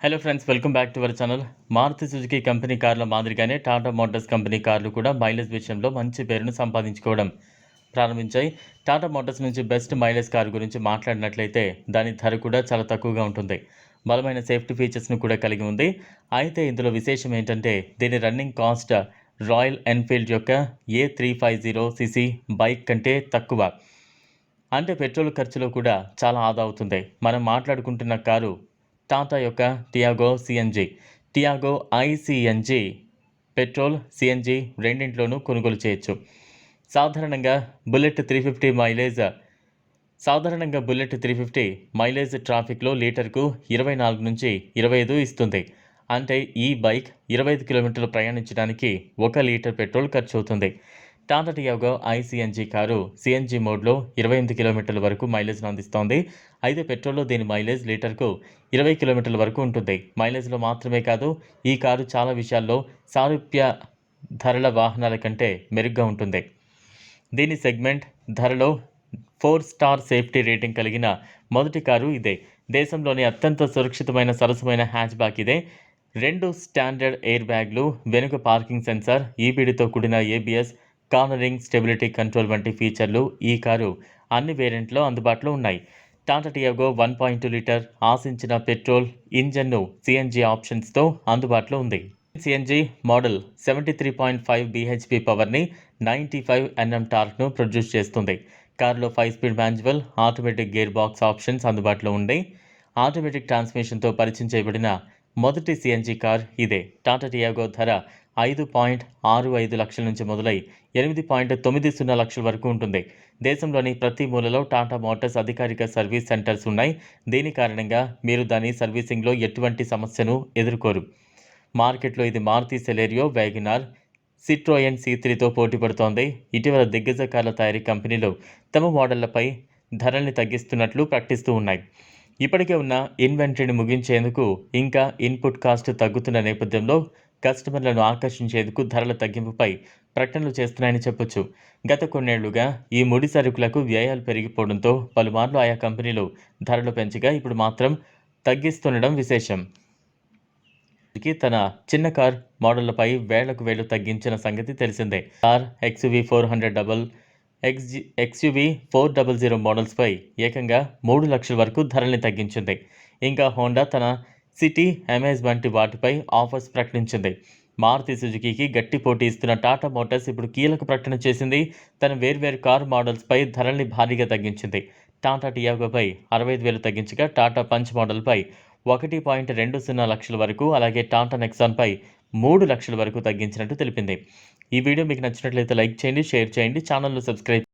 Hello friends welcome back to our channel Maruti Suzuki company కార్ల మాదిరిగానే Tata Motors company కార్లు కూడా మైలేజ్ విషయంలో మంచి పేరును సంపాదించుకోవడం ప్రారంభించాయి. టాటా మోటార్స్ నుంచి బెస్ట్ మైలేజ్ కారు గురించి మాట్లాడినట్లయితే దాని ధర కూడా చాలా తక్కువగా ఉంటుంది. బలమైన సేఫ్టీ ఫీచర్స్ను కూడా కలిగి ఉంది. అయితే ఇందులో విశేషం ఏంటంటే దీని రన్నింగ్ కాస్ట్ రాయల్ ఎన్ఫీల్డ్ యొక్క ఏ three five zero CC bike కంటే తక్కువ. అంటే పెట్రోల్ ఖర్చులో కూడా చాలా ఆదా అవుతుంది. మనం మాట్లాడుకుంటున్న కారు టాటా యొక్క టియాగో సిఎన్జి టియాగో ఐసిఎన్జి పెట్రోల్ సిఎన్జి రెండింటిలోనూ కొనుగోలు చేయొచ్చు. సాధారణంగా బుల్లెట్ త్రీ ఫిఫ్టీ మైలేజ్ సాధారణంగా బుల్లెట్ త్రీ ఫిఫ్టీ మైలేజ్ ట్రాఫిక్లో లీటర్కు ఇరవై నాలుగు నుంచి ఇరవై ఐదు ఇస్తుంది. అంటే ఈ బైక్ ఇరవై ఐదు కిలోమీటర్లు ప్రయాణించడానికి ఒక లీటర్ పెట్రోల్ ఖర్చు అవుతుంది. టాటా టియాగో ఐసీఎన్జీ కారు సిఎన్జీ మోడ్లో ఇరవై ఎనిమిది కిలోమీటర్ల వరకు మైలేజ్ను అందిస్తోంది. అయితే పెట్రోల్లో దీని మైలేజ్ లీటర్కు ఇరవై కిలోమీటర్ల వరకు ఉంటుంది. మైలేజ్లో మాత్రమే కాదు ఈ కారు చాలా విషయాల్లో సారూప్య ధరల వాహనాల కంటే మెరుగ్గా ఉంటుంది. దీని సెగ్మెంట్ ధరలో ఫోర్ స్టార్ సేఫ్టీ రేటింగ్ కలిగిన మొదటి కారు ఇదే. దేశంలోని అత్యంత సురక్షితమైన సరసమైన హ్యాచ్ బ్యాక్ ఇదే. రెండు స్టాండర్డ్ ఎయిర్ బ్యాగ్లు వెనుక పార్కింగ్ సెన్సార్ ఈబీడీతో కూడిన ఏబిఎస్ కార్నరింగ్ స్టెబిలిటీ కంట్రోల్ వంటి ఫీచర్లు ఈ కారు అన్ని వేరియంట్లో అందుబాటులో ఉన్నాయి. Tata Tiago one point two litre ఆశించిన పెట్రోల్ ఇంజన్ను సిఎన్జి ఆప్షన్స్తో అందుబాటులో ఉంది. CNG model seventy three point five BHP పవర్ని నైంటీ ఫైవ్ ఎన్ఎం టార్క్ను ప్రొడ్యూస్ చేస్తుంది. కారులో five speed manual automatic gear box options అందుబాటులో ఉన్నాయి. ఆటోమేటిక్ ట్రాన్స్మిషన్తో పరిచయం చేయబడిన మొదటి సిఎన్జి కార్ ఇదే. టాటా టియాగో ధర ఐదు పాయింట్ ఆరు ఐదు లక్షల నుంచి మొదలై ఎనిమిది పాయింట్ తొమ్మిది సున్నా లక్షల వరకు ఉంటుంది. దేశంలోని ప్రతి మూలలో టాటా మోటార్స్ అధికారిక సర్వీస్ సెంటర్స్ ఉన్నాయి. దీని కారణంగా మీరు దాని సర్వీసింగ్లో ఎటువంటి సమస్యను ఎదుర్కోరు. మార్కెట్లో ఇది Maruti Celerio WagonR Citroen C త్రీతో పోటీ పడుతోంది ఇటీవల దిగ్గజ కార్ల తయారీ కంపెనీలు తమ మోడళ్ళపై ధరల్ని తగ్గిస్తున్నట్లు ప్రకటిస్తూ ఉన్నాయి. ఇప్పటికే ఉన్న ఇన్వెంటరీని ముగించేందుకు ఇంకా ఇన్పుట్ కాస్ట్ తగ్గుతున్న నేపథ్యంలో కస్టమర్లను ఆకర్షించేందుకు ధరల తగ్గింపుపై ప్రకటనలు చేస్తున్నాయని చెప్పొచ్చు. గత కొన్నేళ్ళుగా ఈ ముడి సరుకులకు వ్యయాలు పెరిగిపోవడంతో పలుమార్లు ఆయా కంపెనీలు ధరలు పెంచగా ఇప్పుడు మాత్రం తగ్గిస్తుండడం విశేషం. కి తన చిన్న కార్ మోడళ్ళపై వేలకు వేలు తగ్గించిన సంగతి తెలిసిందే. Car XUV four hundred double X XUV four double zero మోడల్స్పై ఏకంగా మూడు లక్షల వరకు ధరల్ని తగ్గించింది. ఇంకా హోండా తన సిటీ అమేజ్ వంటి వాటిపై ఆఫర్స్ ప్రకటించింది. మారుతి సుజుకీకి గట్టి పోటీ ఇస్తున్న టాటా మోటార్స్ ఇప్పుడు కీలక ప్రకటన చేసింది. తన వేర్వేరు కార్ మోడల్స్పై ధరల్ని భారీగా తగ్గించింది. టాటా టియాగోపై అరవై ఐదు వేలు తగ్గించగా టాటా పంచ్ మోడల్పై ఒకటి పాయింట్ రెండు సున్నా లక్షల వరకు అలాగే టాటా నెక్సాన్పై మూడు లక్షల వరకు తగ్గించినట్టు తెలిపింది. ఈ వీడియో మీకు నచ్చినట్లయితే లైక్ చేయండి షేర్ చేయండి ఛానల్ను సబ్స్క్రైబ్